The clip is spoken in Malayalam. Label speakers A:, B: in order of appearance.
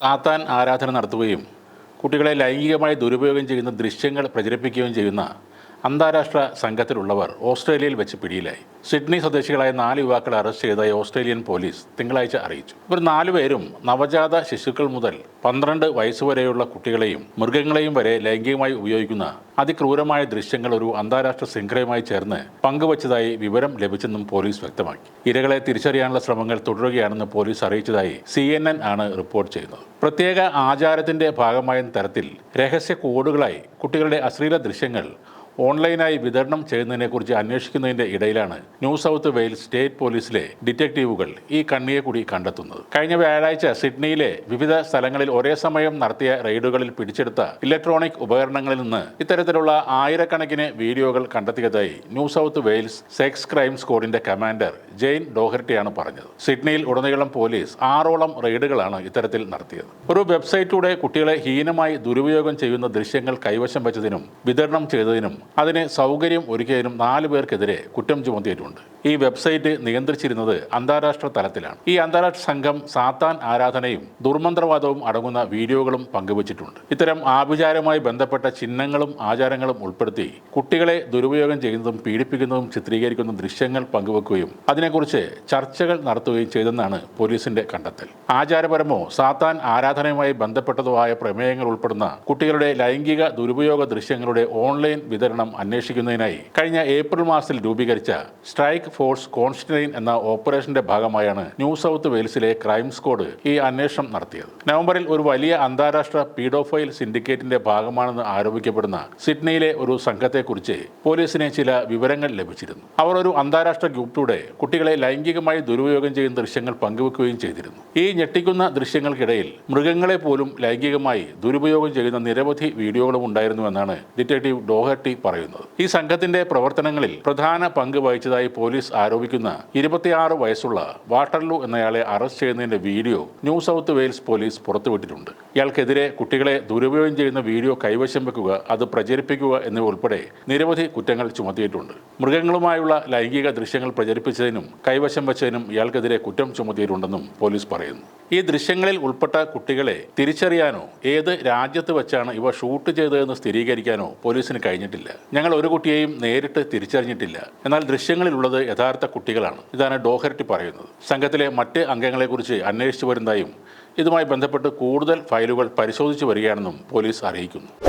A: സാത്താൻ ആരാധന നടത്തുകയും കുട്ടികളെ ലൈംഗികമായി ദുരുപയോഗം ചെയ്യുന്ന ദൃശ്യങ്ങൾ പ്രചരിപ്പിക്കുകയും ചെയ്യുന്ന അന്താരാഷ്ട്ര സംഘത്തിലുള്ളവർ ഓസ്ട്രേലിയയിൽ വെച്ച് പിടിയിലായി. സിഡ്നി സ്വദേശികളായ നാല് യുവാക്കളെ അറസ്റ്റ് ചെയ്തതായി ഓസ്ട്രേലിയൻ പോലീസ് തിങ്കളാഴ്ച അറിയിച്ചു. ഇവർ നാലുപേരും നവജാത ശിശുക്കൾ മുതൽ പന്ത്രണ്ട് വയസ്സുവരെയുള്ള കുട്ടികളെയും മൃഗങ്ങളെയും വരെ ലൈംഗികമായി ഉപയോഗിക്കുന്ന അതിക്രൂരമായ ദൃശ്യങ്ങൾ ഒരു അന്താരാഷ്ട്ര ശൃംഖലയുമായി ചേർന്ന് പങ്കുവച്ചതായി വിവരം ലഭിച്ചെന്നും പോലീസ് വ്യക്തമാക്കി. ഇരകളെ തിരിച്ചറിയാനുള്ള ശ്രമങ്ങൾ തുടരുകയാണെന്ന് പോലീസ് അറിയിച്ചതായി സി ആണ് റിപ്പോർട്ട് ചെയ്യുന്നത്. പ്രത്യേക ആചാരത്തിന്റെ ഭാഗമായ തരത്തിൽ രഹസ്യ കോഡുകളായി കുട്ടികളുടെ അശ്ലീല ദൃശ്യങ്ങൾ ഓൺലൈനായി വിതരണം ചെയ്യുന്നതിനെക്കുറിച്ച് അന്വേഷിക്കുന്നതിന്റെ ഇടയിലാണ് ന്യൂ സൗത്ത് വെയിൽസ് സ്റ്റേറ്റ് പോലീസിലെ ഡിറ്റക്ടീവുകൾ ഈ കണ്ണിയെ കൂടി കണ്ടെത്തുന്നത്. കഴിഞ്ഞ വ്യാഴാഴ്ച സിഡ്നിയിലെ വിവിധ സ്ഥലങ്ങളിൽ ഒരേ സമയം നടത്തിയ റെയ്ഡുകളിൽ പിടിച്ചെടുത്ത ഇലക്ട്രോണിക് ഉപകരണങ്ങളിൽ നിന്ന് ഇത്തരത്തിലുള്ള ആയിരക്കണക്കിന് വീഡിയോകൾ കണ്ടെത്തിയതായി New South Wales sex crime സ്ക്വാഡിന്റെ commander Jane ഡോഹർട്ടിയാണ് പറഞ്ഞത്. സിഡ്നിയിൽ ഉടനീളം പോലീസ് ആറോളം റെയ്ഡുകളാണ് ഇത്തരത്തിൽ നടത്തിയത്. ഒരു വെബ്സൈറ്റിലൂടെ കുട്ടികളെ ഹീനമായി ദുരുപയോഗം ചെയ്യുന്ന ദൃശ്യങ്ങൾ കൈവശം വെച്ചതിനും വിതരണം ചെയ്തതിനും അതിന് സൗകര്യം ഒരുക്കിയതിനും നാല് പേർക്കെതിരെ കുറ്റം ചുമത്തിയിട്ടുണ്ട്. ഈ വെബ്സൈറ്റ് നിയന്ത്രിച്ചിരുന്നത് അന്താരാഷ്ട്ര തലത്തിലാണ്. ഈ അന്താരാഷ്ട്ര സംഘം സാത്താൻ ആരാധനയും ദുർമന്ത്രവാദവും അടങ്ങുന്ന വീഡിയോകളും പങ്കുവച്ചിട്ടുണ്ട്. ഇത്തരം ആഭിചാരമായി ബന്ധപ്പെട്ട ചിഹ്നങ്ങളും ആചാരങ്ങളും ഉൾപ്പെടുത്തി കുട്ടികളെ ദുരുപയോഗം ചെയ്യുന്നതും പീഡിപ്പിക്കുന്നതും ചിത്രീകരിക്കുന്ന ദൃശ്യങ്ങൾ പങ്കുവെക്കുകയും അതിനെക്കുറിച്ച് ചർച്ചകൾ നടത്തുകയും ചെയ്തെന്നാണ് പോലീസിന്റെ കണ്ടെത്തൽ. ആചാരപരമോ സാത്താൻ ആരാധനയുമായി ബന്ധപ്പെട്ടതോ ആയ പ്രമേയങ്ങൾ ഉൾപ്പെടുന്ന കുട്ടികളുടെ ലൈംഗിക ദുരുപയോഗ ദൃശ്യങ്ങളുടെ ഓൺലൈൻ വിതരണം അന്വേഷിക്കുന്നതിനായി കഴിഞ്ഞ ഏപ്രിൽ മാസത്തിൽ രൂപീകരിച്ച സ്ട്രൈക്ക് ഫോഴ്സ് കോൺസ്റ്റൈൻ എന്ന ഓപ്പറേഷന്റെ ഭാഗമായാണ് ന്യൂ സൗത്ത് വെയിൽസിലെ ക്രൈം സ്ക്വാഡ് ഈ അന്വേഷണം നടത്തിയത്. നവംബറിൽ ഒരു വലിയ അന്താരാഷ്ട്ര പീഡോഫൈൽ സിൻഡിക്കേറ്റിന്റെ ഭാഗമാണെന്ന് ആരോപിക്കപ്പെടുന്ന സിഡ്നിയിലെ ഒരു സംഘത്തെക്കുറിച്ച് പോലീസിന് ചില വിവരങ്ങൾ ലഭിച്ചിരുന്നു. അവർ ഒരു അന്താരാഷ്ട്ര ഗ്രൂപ്പിലൂടെ കുട്ടികളെ ലൈംഗികമായി ദുരുപയോഗം ചെയ്യുന്ന ദൃശ്യങ്ങൾ പങ്കുവെക്കുകയും ചെയ്തിരുന്നു. ഈ ഞെട്ടിക്കുന്ന ദൃശ്യങ്ങൾക്കിടയിൽ മൃഗങ്ങളെ പോലും ലൈംഗികമായി ദുരുപയോഗം ചെയ്യുന്ന നിരവധി വീഡിയോകളും ഉണ്ടായിരുന്നുവെന്നാണ് ഡിറ്റക്ടീവ് ഡോഹർട്ടി പറയുന്നത്. ഈ സംഘത്തിന്റെ പ്രവർത്തനങ്ങളിൽ പ്രധാന പങ്ക് വഹിച്ചതായി പോലീസ് ആരോപിക്കുന്ന ഇരുപത്തിയാറ് വയസ്സുള്ള വാട്ടർലു എന്നയാളെ അറസ്റ്റ് ചെയ്യുന്നതിന്റെ video New South Wales police പുറത്തുവിട്ടിട്ടുണ്ട്. ഇയാൾക്കെതിരെ കുട്ടികളെ ദുരുപയോഗം ചെയ്യുന്ന വീഡിയോ കൈവശം വെക്കുക അത് പ്രചരിപ്പിക്കുക എന്നിവ ഉൾപ്പെടെ നിരവധി കുറ്റങ്ങൾ ചുമത്തിയിട്ടുണ്ട്. മൃഗങ്ങളുമായുള്ള ലൈംഗിക ദൃശ്യങ്ങൾ പ്രചരിപ്പിച്ചതിനും കൈവശം വെച്ചതിനും ഇയാൾക്കെതിരെ കുറ്റം ചുമത്തിയിട്ടുണ്ടെന്നും പോലീസ് പറയുന്നു. ഈ ദൃശ്യങ്ങളിൽ ഉൾപ്പെട്ട കുട്ടികളെ തിരിച്ചറിയാനോ ഏത് രാജ്യത്ത് വെച്ചാണ് ഇവ ഷൂട്ട് ചെയ്തതെന്ന് സ്ഥിരീകരിക്കാനോ പോലീസിന് കഴിഞ്ഞിട്ടില്ല. ഞങ്ങൾ ഒരു കുട്ടിയെയും നേരിട്ട് തിരിച്ചറിഞ്ഞിട്ടില്ല. എന്നാൽ ദൃശ്യങ്ങളിലുള്ളത് യഥാർത്ഥ കുട്ടികളാണ്. ഇതാണ് ഡോഹർട്ടി പറയുന്നത്. സംഘത്തിലെ മറ്റ് അംഗങ്ങളെക്കുറിച്ച് അന്വേഷിച്ചു വരുന്നതായും ഇതുമായി ബന്ധപ്പെട്ട് കൂടുതൽ ഫയലുകൾ പരിശോധിച്ചു വരികയാണെന്നും പോലീസ് അറിയിക്കുന്നു.